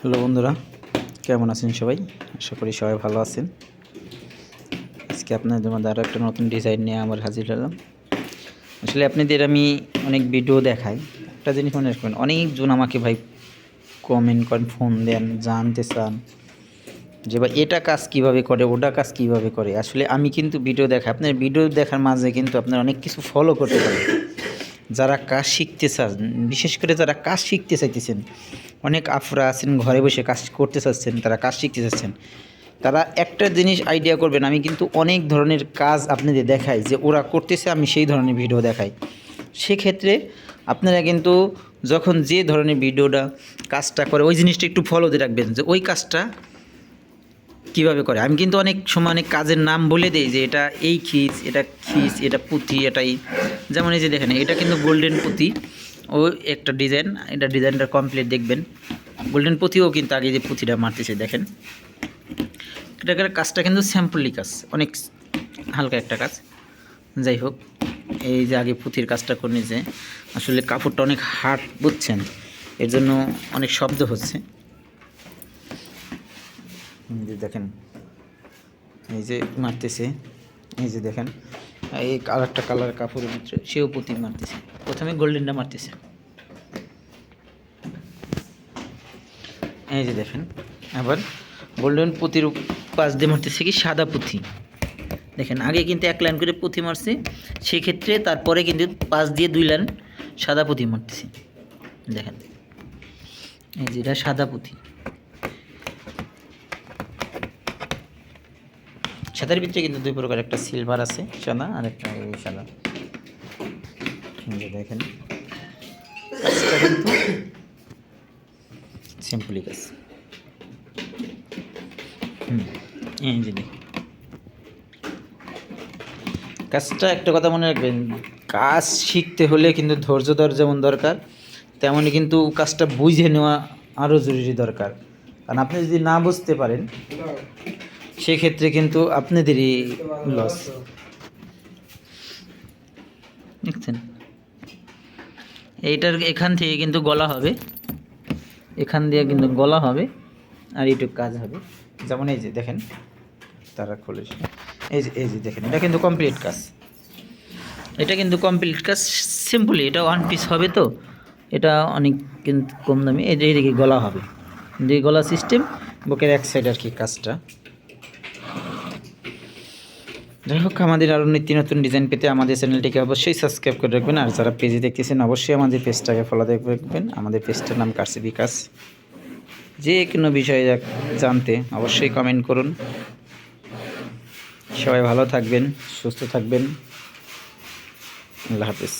Hello বন্ধুরা, কেমন আছেন সবাই? আশা করি সবাই ভালো আছেন। আজকে আপনাদের মধ্যে আরও একটা নতুন ডিজাইন নিয়ে আমার হাজির হলাম। আসলে আপনাদের আমি অনেক ভিডিও দেখাই। একটা জিনিস মনে রাখবেন, অনেকজন আমাকে ভাই কমেন্ট করেন ফোন দেন, জানতে চান যে ভাই, এটা কাজ কীভাবে করে, ওটা কাজ কীভাবে করে? আসলে আমি কিন্তু ভিডিও দেখাই। আপনার ভিডিও দেখার মাঝে কিন্তু আপনার অনেক কিছু ফলো করতে পারেন। যারা কাজ শিখতে চান বিশেষ করে যারা কাজ শিখতে চাইতেছেন, অনেক আফরা আছেন, ঘরে বসে কাজ করতে চাচ্ছেন, তারা কাজ শিখতে চাচ্ছেন, তারা একটা জিনিস আইডিয়া করবেন, আমি কিন্তু অনেক ধরনের কাজ আপনাদের দেখাই, যে ওরা করতেছে, আমি সেই ধরনের ভিডিও দেখাই। সেক্ষেত্রে আপনারা কিন্তু যখন যে ধরনের ভিডিওটা কাজটা করে, ওই জিনিসটা একটু ফলো দিয়ে রাখবেন, যে ওই কাজটা কীভাবে করে? আমি কিন্তু অনেক সময় অনেক কাজের নাম বলে দিই যে এটা এই খিস এটা খিস এটা পুঁথি এটাই যেমন এই যে দেখেন, এটা কিন্তু গোল্ডেন পুঁথি। ও একটা ডিজাইন এটা ডিজাইনটা কমপ্লিট দেখবেন। গোল্ডেন পুঁথিও কিন্তু আগে যে পুঁথিটা মারতেছে, দেখেন। এটাকার কাজটা কিন্তু স্যাম্পলি কাজ, অনেক হালকা একটা কাজ। যাই হোক, এই যে আগে পুঁথির কাজটা করে নিয়েছে। আসলে কাপড়টা অনেক হার্ড বুঝছেন, এর জন্য অনেক শব্দ হচ্ছে। যে দেখেন, এই যে মারতেছে, এই যে দেখেন, এই কালারটা কালার কাপড়ের ভিতরে সেও পুঁতি মারতেছে। প্রথমে গোল্ডেনটা মারতেছে। এই যে দেখেন, আবার গোল্ডেন পুঁতির পাশ দিয়ে মারতেছে কি সাদা পুঁথি দেখেন, আগে কিন্তু এক লাইন করে পুঁথি মারছে, সেক্ষেত্রে তারপরে কিন্তু পাশ দিয়ে দুই লাইন সাদা পুঁথি মারতেছে। দেখেন, এই যে এটা সাদা পুঁথি সাদার ভিতরে কিন্তু দুই প্রকার, একটা সিলভার আছে, সাদা, আর একটা এই সাদা। দেখেন। সিম্পলি কাজ। হুম কাজটা একটা কথা মনে রাখবেন, কাজ শিখতে হলে কিন্তু ধৈর্য ধর যেমন দরকার তেমনই কিন্তু কাজটা বুঝে নেওয়া আরও জরুরি দরকার। কারণ আপনি যদি না বুঝতে পারেন সেক্ষেত্রে কিন্তু আপনাদেরই লস দেখছেন? এইটার এখান থেকে কিন্তু গলা হবে। এখান দিয়ে কিন্তু গলা হবে আর এইটুকু কাজ হবে। যেমন এই যে দেখেন, তারা খুলেছে এই যে এই যে দেখেন, এটা কিন্তু কমপ্লিট কাজ। এটা কিন্তু কমপ্লিট কাজ সিম্পলি এটা ওয়ান পিস হবে তো। এটা অনেক কিন্তু কম দামি। এই যে এইদিকে গলা হবে। যে গলা সিস্টেম বুকের এক সাইড আর কি কাজটা। যাই হোক, আমাদের আরও নিত্য নতুন ডিজাইন পেতে আমাদের চ্যানেলটিকে অবশ্যই সাবস্ক্রাইব করে রাখবেন। আর যারা পেজে দেখতেছেন, অবশ্যই আমাদের পেজটাকে ফলো রাখবেন। আমাদের পেজটার নাম কার্সি বিকাশ যে কোনো বিষয়ে জানতে অবশ্যই কমেন্ট করুন। সবাই ভালো থাকবেন, সুস্থ থাকবেন। আল্লাহ হাফিজ।